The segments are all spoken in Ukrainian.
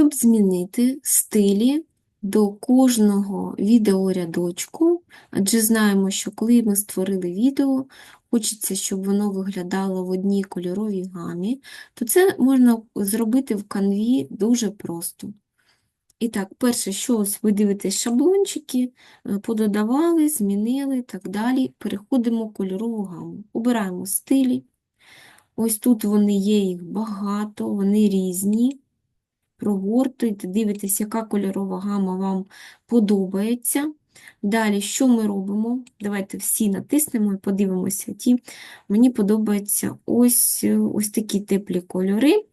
Щоб змінити стилі до кожного відеорядочку, адже знаємо, що коли ми створили відео, хочеться, щоб воно виглядало в одній кольоровій гамі, то це можна зробити в канві дуже просто. І так, перше, що ось ви дивитесь шаблончики, е, пододавали, змінили і так далі. Переходимо в кольорову гаму. Обираємо стилі. Ось тут вони є, їх багато, вони різні. Прогортуйте, дивитесь, яка кольорова гама вам подобається. Далі, що ми робимо? Давайте всі натиснемо і подивимося ті. Мені подобаються ось, ось такі теплі кольори.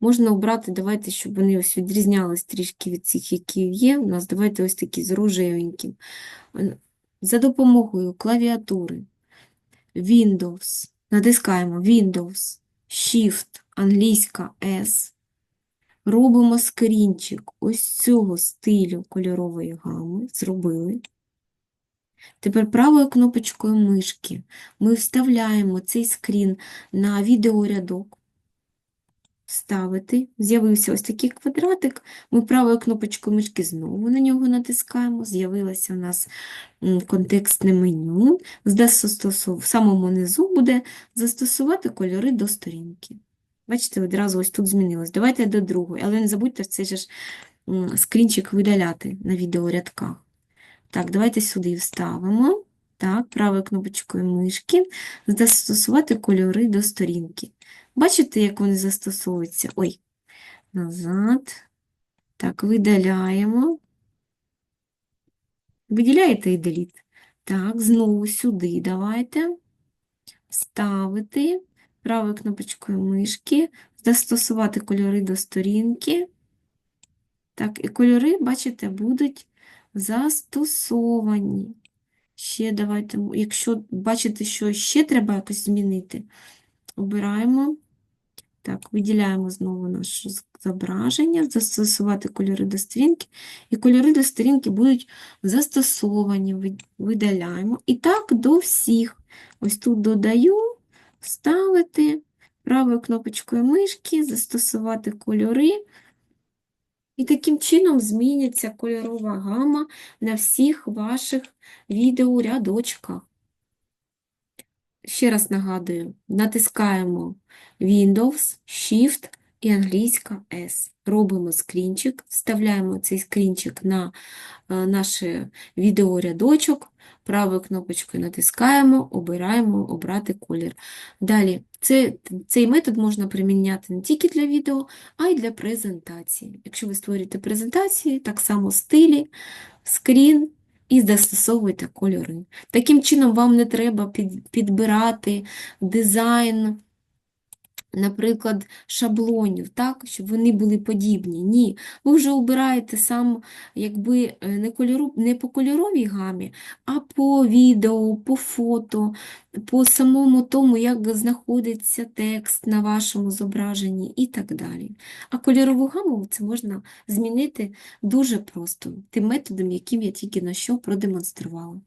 Можна обрати, давайте, щоб вони ось відрізнялись трішки від цих, які є. У нас давайте ось такі з рожевеньким. За допомогою клавіатури Windows, натискаємо Windows, Shift, англійська S. Робимо скрінчик ось цього стилю кольорової гами. Зробили. Тепер правою кнопочкою мишки ми вставляємо цей скрін на відеорядок. Вставити. З'явився ось такий квадратик. Ми правою кнопочкою мишки знову на нього натискаємо. З'явилося у нас контекстне меню. В самому низу буде застосувати кольори до сторінки. Бачите, одразу ось тут змінилось. Давайте до другої, але не забудьте цей ж скрінчик видаляти на відеорядках. Так, давайте сюди вставимо. Так, правою кнопочкою мишки застосувати кольори до сторінки. Бачите, як вони застосовуються? Ой, назад. Так, видаляємо. Виділяєте і деліт. Так, знову сюди давайте. Ставити правою кнопочкою мишки, застосувати кольори до сторінки. Так, і кольори, бачите, будуть застосовані. Ще давайте, якщо бачите, що ще треба якось змінити, обираємо. Так, виділяємо знову наше зображення, застосувати кольори до сторінки, і кольори до сторінки будуть застосовані, видаляємо. І так до всіх. Ось тут додаю, вставити, правою кнопочкою мишки, застосувати кольори. І таким чином зміниться кольорова гама на всіх ваших відеорядочках. Ще раз нагадую, натискаємо Windows, Shift і англійська S. Робимо скрінчик, вставляємо цей скрінчик на е, наш відеорядочок, правою кнопочкою натискаємо, обираємо обрати колір. Далі, це, цей метод можна приміняти не тільки для відео, а й для презентації. Якщо ви створюєте презентації, так само стилі, скрін і застосовуєте кольори. Таким чином, вам не треба під, підбирати дизайн, наприклад, шаблонів, так, щоб вони були подібні. Ні, ви вже обираєте сам, якби е, не, кольору, не по кольоровій гамі, а по відео, по фото, по самому тому, як знаходиться текст на вашому зображенні і так далі. А кольорову гаму це можна змінити дуже просто, тим методом, яким я тільки на що продемонструвала.